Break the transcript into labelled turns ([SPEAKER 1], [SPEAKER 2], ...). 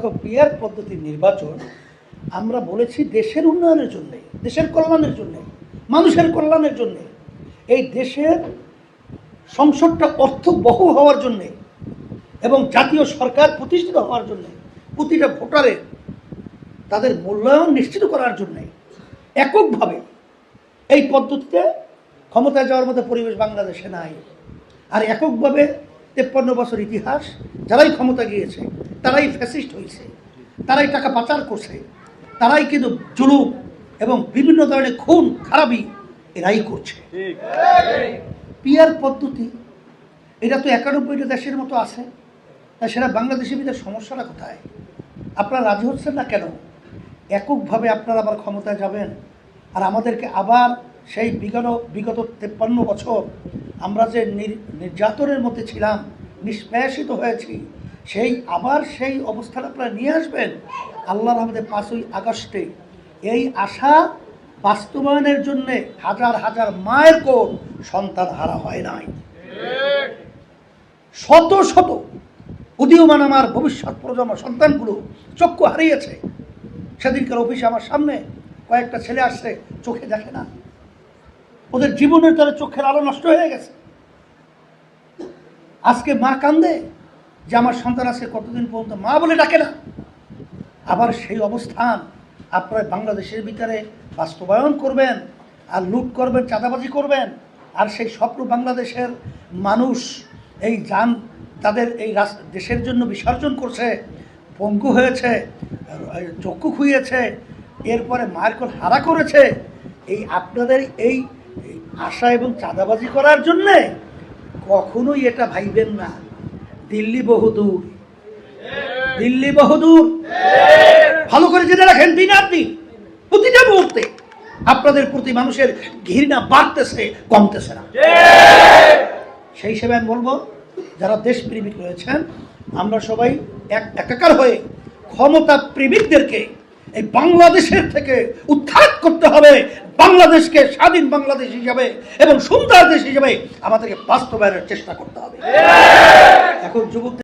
[SPEAKER 1] দেখো পিয়ার পদ্ধতির নির্বাচন আমরা বলেছি দেশের উন্নয়নের জন্যে, দেশের কল্যাণের জন্যে, মানুষের কল্যাণের জন্যে। এই দেশের সংসদটা অর্থবহ হওয়ার জন্যে এবং জাতীয় সরকার প্রতিষ্ঠিত হওয়ার জন্যে, প্রতিটা ভোটারের তাদের মূল্যায়ন নিশ্চিত করার জন্যে এককভাবে এই পদ্ধতিতে ক্ষমতায় যাওয়ার মতো পরিবেশ বাংলাদেশে নাই। আর এককভাবে তেপ্পান্ন বছর ইতিহাস, যারাই ক্ষমতা গিয়েছে তারাই ফ্যাসিস্ট হয়েছে, তারাই টাকা পাচার করছে, তারাই কিন্তু জুলুম এবং বিভিন্ন ধরনের খুন খারাপি এরাই করছে। পিয়ার পদ্ধতি, এটা তো একানব্বইটা দেশের মতো আছে, তা সেটা বাংলাদেশের ভিতরে সমস্যাটা কোথায়? আপনারা রাজি হচ্ছেন না কেন? এককভাবে আপনারা আবার ক্ষমতায় যাবেন, আর আমাদেরকে আবার সেই বিগত বিগত তেপ্পান্ন বছর আমরা যে নির- নির্যাতনের মধ্যে ছিলাম, নিষ্পেষিত হয়েছি সেই আবার সেই অবস্থান আপনারা নিয়ে আসবেন। আল্লাহর আমাদের পাঁচই আগস্টে। এই আশা বাস্তবায়নের জন্যে হাজার হাজার মায়ের কোল সন্তান হারা হয় নাই। শত শত উদীয়মান আমার ভবিষ্যৎ প্রজন্ম সন্তানগুলো চক্ষু হারিয়েছে। সেদিনকার অফিসে আমার সামনে কয়েকটা ছেলে আসছে, চোখে দেখে না। ওদের জীবনের তারা চোখের আলো নষ্ট হয়ে গেছে। আজকে মা কান্দে যে আমার সন্তান আজকে কতদিন পর্যন্ত মা বলে ডাকে না? আবার সেই অবস্থান আপনারা বাংলাদেশের ভিতরে বাস্তবায়ন করবেন আর লুট করবেন, চাঁদাবাজি করবেন। আর সেই স্বপ্ন বাংলাদেশের মানুষ, এই যান তাদের এই দেশের জন্য বিসর্জন করছে, পঙ্গু হয়েছে, চক্ষু খুইয়েছে, এরপরে মার্কল হারা করেছে। এই আপনাদের এই আশা এবং চাঁদাবাজি করার জন্যে কখনোই এটা ভাইবেন না। দিল্লি বহুদূর দিল্লি বহুদূর ভালো করে জেনে রাখেন দিন আর দিন। প্রতিটা মুহূর্তে আপনাদের প্রতি মানুষের ঘৃণা বাড়তেছে, কমতেছে না। সেই হিসেবে আমি বলব, যারা দেশপ্রেমিক রয়েছেন, আমরা সবাই এক একাকার হয়ে ক্ষমতা প্রেমিকদেরকে এই বাংলাদেশের থেকে উৎখাত করতে হবে, বাংলাদেশকে স্বাধীন বাংলাদেশ হিসাবে এবং সুন্দর দেশ হিসাবে আমাদেরকে বাস্তবায়নের চেষ্টা করতে হবে। এখন যুবক